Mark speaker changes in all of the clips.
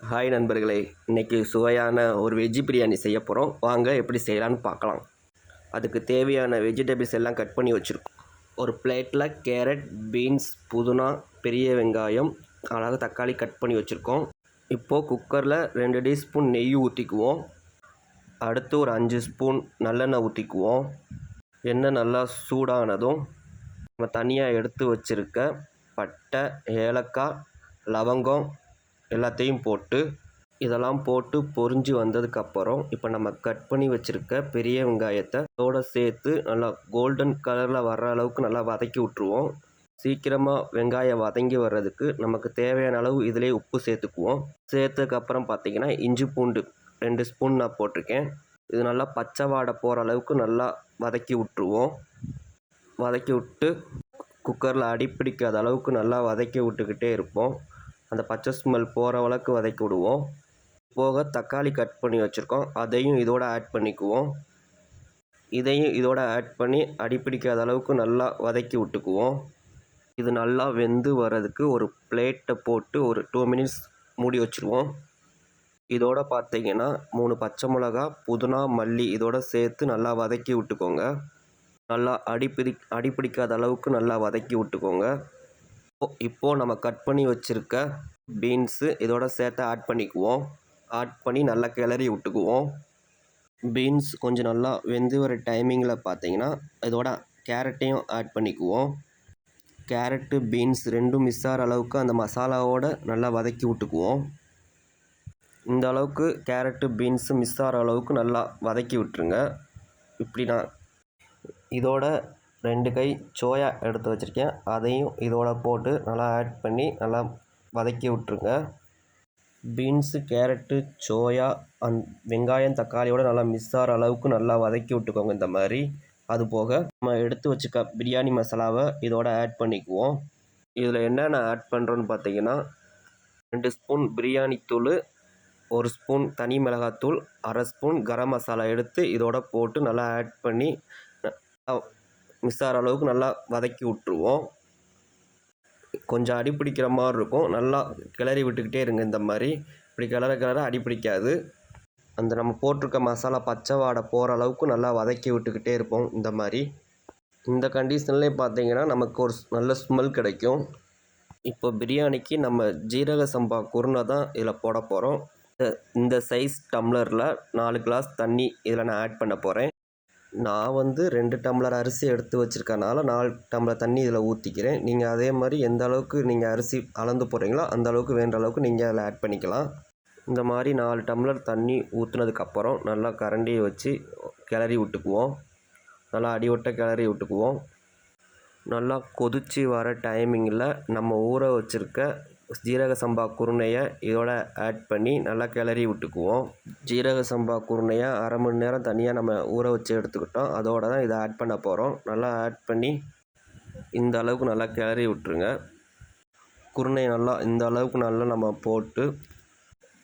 Speaker 1: Hi நண்பர்களே இன்றைக்கி சுவையான ஒரு வெஜ்ஜி பிரியாணி செய்ய போகிறோம் வாங்க எப்படி செய்யலான்னு பார்க்கலாம். அதுக்கு தேவையான வெஜிடபிள்ஸ் எல்லாம் கட் பண்ணி வச்சுருக்கோம். ஒரு பிளேட்டில் கேரட் பீன்ஸ் புதினா பெரிய வெங்காயம் அழகாக தக்காளி கட் பண்ணி வச்சுருக்கோம். இப்போது குக்கரில் ரெண்டு டீஸ்பூன் நெய் ஊற்றிக்குவோம் அடுத்து ஒரு அஞ்சு ஸ்பூன் நல்லெண்ணெய் ஊற்றிக்குவோம் எண்ணெய் நல்லா சூடானதும் நம்ம தனியாக எடுத்து வச்சுருக்க பட்டை ஏலக்காய் லவங்கம் எல்லாத்தையும் போட்டு இதெல்லாம் போட்டு பொரிஞ்சு வந்ததுக்கப்புறம் இப்போ நம்ம கட் பண்ணி வச்சுருக்க பெரிய வெங்காயத்தை அதோட சேர்த்து நல்லா கோல்டன் கலரில் வர்ற அளவுக்கு நல்லா வதக்கி விட்ருவோம் சீக்கிரமாக வெங்காயம் வதங்கி வர்றதுக்கு நமக்கு தேவையான அளவு இதிலே உப்பு சேர்த்துக்குவோம். சேர்த்ததுக்கப்புறம் பார்த்தீங்கன்னா இஞ்சி பூண்டு ரெண்டு ஸ்பூன் நான் போட்டிருக்கேன். இது நல்லா பச்சை வாடை போகிற அளவுக்கு நல்லா வதக்கி விட்ருவோம் வதக்கி விட்டு குக்கரில் அடிப்பிடிக்காத அளவுக்கு நல்லா வதக்கி விட்டுக்கிட்டே இருப்போம். அந்த பச்சை ஸ்மெல் போகிற அளவுக்கு வதக்கி விடுவோம். போக தக்காளி கட் பண்ணி வச்சுருக்கோம். அதையும் இதோட ஆட் பண்ணிக்குவோம். இதையும் இதோட ஆட் பண்ணி அடிப்பிடிக்காத அளவுக்கு நல்லா வதக்கி விட்டுக்குவோம். இது நல்லா வெந்து வர்றதுக்கு ஒரு பிளேட்டை போட்டு ஒரு டூ மினிட்ஸ் மூடி வச்சுருவோம். இதோட பார்த்தீங்கன்னா மூணு பச்சை மிளகா புதினா மல்லி இதோட சேர்த்து நல்லா வதக்கி விட்டுக்கோங்க. நல்லா அடிப்பிடி அடிப்பிடிக்காத அளவுக்கு நல்லா வதக்கி விட்டுக்கோங்க. இப்போது நம்ம கட் பண்ணி வச்சுருக்க பீன்ஸு இதோட சேர்த்து ஆட் பண்ணிக்குவோம். ஆட் பண்ணி நல்லா கிளறி விட்டுக்குவோம். பீன்ஸ் கொஞ்சம் நல்லா வெந்து வர டைமிங்கில் பார்த்தீங்கன்னா இதோட கேரட்டையும் ஆட் பண்ணிக்குவோம். கேரட்டு பீன்ஸ் ரெண்டும் மிஸ் ஆகிற அளவுக்கு அந்த மசாலாவோடு நல்லா வதக்கி விட்டுக்குவோம். இந்த அளவுக்கு கேரட்டு பீன்ஸு மிஸ் ஆகிற அளவுக்கு நல்லா வதக்கி விட்டுருங்க. இப்படி நான் இதோட ரெண்டு கை சோயா எடுத்து வச்சுருக்கேன். அதையும் இதோட போட்டு நல்லா ஆட் பண்ணி நல்லா வதக்கி விட்ருங்க பீன்ஸு கேரட்டு சோயா அந் வெங்காயம் தக்காளியோட நல்லா மிஸ் ஆகிற அளவுக்கு நல்லா வதக்கி விட்டுக்கோங்க இந்த மாதிரி. அது போக நம்ம எடுத்து வச்சுக்க பிரியாணி மசாலாவை இதோட ஆட் பண்ணிக்குவோம். இதில் என்னென்ன ஆட் பண்ணுறோன்னு பார்த்தீங்கன்னா ரெண்டு ஸ்பூன் பிரியாணி தூள் ஒரு ஸ்பூன் தனி மிளகாத்தூள் அரை ஸ்பூன் கரம் மசாலா எடுத்து இதோட போட்டு நல்லா ஆட் பண்ணி மிஸ் ஆகிற அளவுக்கு நல்லா வதக்கி விட்ருவோம் கொஞ்சம் அடி பிடிக்கிற மாதிரி இருக்கும். நல்லா கிளறி விட்டுக்கிட்டே இருங்க இந்த மாதிரி. இப்படி கிளற கிளற அடி பிடிக்காது. அந்த நம்ம போட்டிருக்க மசாலா பச்சை வாடை போகிற அளவுக்கு நல்லா வதக்கி விட்டுக்கிட்டே இருப்போம் இந்த மாதிரி. இந்த கண்டிஷன்லேயே பார்த்தீங்கன்னா நமக்கு ஒரு நல்ல ஸ்மெல் கிடைக்கும். இப்போ பிரியாணிக்கு நம்ம ஜீரக சம்பா குருணை தான் இதில் போட போகிறோம். இந்த சைஸ் டம்ளரில் நாலு கிளாஸ் தண்ணி இதில் நான் ஆட் பண்ண போகிறேன். நான் வந்து ரெண்டு டம்ளர் அரிசி எடுத்து வச்சுருக்கனால நாலு டம்ளர் தண்ணி இதில் ஊற்றிக்கிறேன் நீங்கள் அதே மாதிரி எந்த அளவுக்கு நீங்கள் அரிசி அளந்து போடுறீங்களோ அந்த அளவுக்கு வேண்ட அளவுக்கு நீங்கள் அதில் ஆட் பண்ணிக்கலாம். இந்த மாதிரி நாலு டம்ளர் தண்ணி ஊற்றுனதுக்கப்புறம் நல்லா கரண்டியை வச்சு கிளறி விட்டுக்குவோம். நல்லா அடிவட்ட கிளறி விட்டுக்குவோம். நல்லா கொதிச்சு வர டைமிங்கில் நம்ம ஊற வச்சுருக்க ஜீரக சம்பா குருணையை இதோட ஆட் பண்ணி நல்லா கிளறி விட்டுக்குவோம். ஜீரக சம்பா குருணையை அரை மணி நேரம் தனியாக நம்ம ஊற வச்சு எடுத்துக்கிட்டோம். அதோட தான் இதை ஆட் பண்ண போகிறோம் நல்லா ஆட் பண்ணி இந்த அளவுக்கு நல்லா கிளறி விட்டுருங்க. குருணையை நல்லா இந்த அளவுக்கு நல்லா நம்ம போட்டு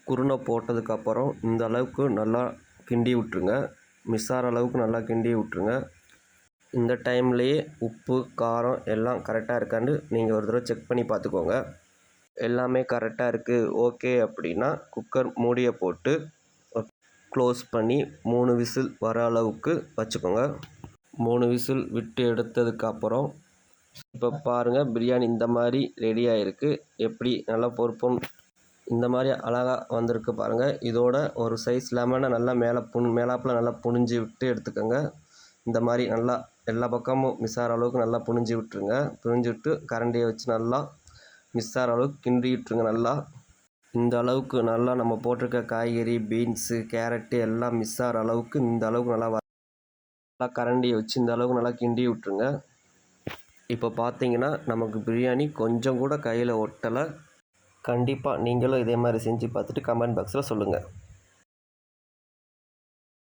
Speaker 1: குருணை போட்டதுக்கப்புறம் இந்த அளவுக்கு நல்லா கிண்டி விட்டுருங்க. மிஸ் ஆகிற அளவுக்கு நல்லா கிண்டி விட்டுருங்க. இந்த டைம்லேயே உப்பு காரம் எல்லாம் கரெக்டாக இருக்கான்னு நீங்கள் ஒரு தடவை செக் பண்ணி பார்த்துக்கோங்க. எல்லாமே கரெக்டாக இருக்குது ஓகே அப்படின்னா குக்கர் மூடியை போட்டு க்ளோஸ் பண்ணி மூணு விசில் வர அளவுக்கு வச்சுக்கோங்க. மூணு விசில் விட்டு எடுத்ததுக்கப்புறம் இப்போ பாருங்கள் பிரியாணி இந்த மாதிரி ரெடி ஆகிருக்கு எப்படி நல்லா பொறுப்பும் இந்த மாதிரி அழகாக வந்திருக்கு பாருங்கள் இதோட ஒரு சைஸ் லெமனை நல்லா மேலே புண் மேலாப்பில் நல்லா புனிஞ்சு விட்டு எடுத்துக்கோங்க. இந்த மாதிரி நல்லா எல்லா பக்கமும் மிஸ் ஆகிற அளவுக்கு நல்லா புனிஞ்சு விட்டுருங்க. புனிஞ்சு விட்டு கரண்டியை வச்சு நல்லா மிஸ் ஆகிற அளவுக்கு கிண்டி விட்டுருங்க நல்லா. இந்த அளவுக்கு நல்லா நம்ம போட்டிருக்க காய்கறி பீன்ஸு கேரட்டு எல்லாம் மிஸ் ஆகிற அளவுக்கு இந்த அளவுக்கு நல்லா வ- நல்லா கரண்டியை வச்சு இந்த அளவுக்கு நல்லா கிண்டி விட்டுருங்க இப்போ பார்த்தீங்கன்னா நமக்கு பிரியாணி கொஞ்சம் கூட கையில் ஒட்டலை. கண்டிப்பாக நீங்களும் இதே மாதிரி செஞ்சு பார்த்துட்டு கமெண்ட் பாக்ஸில் சொல்லுங்கள்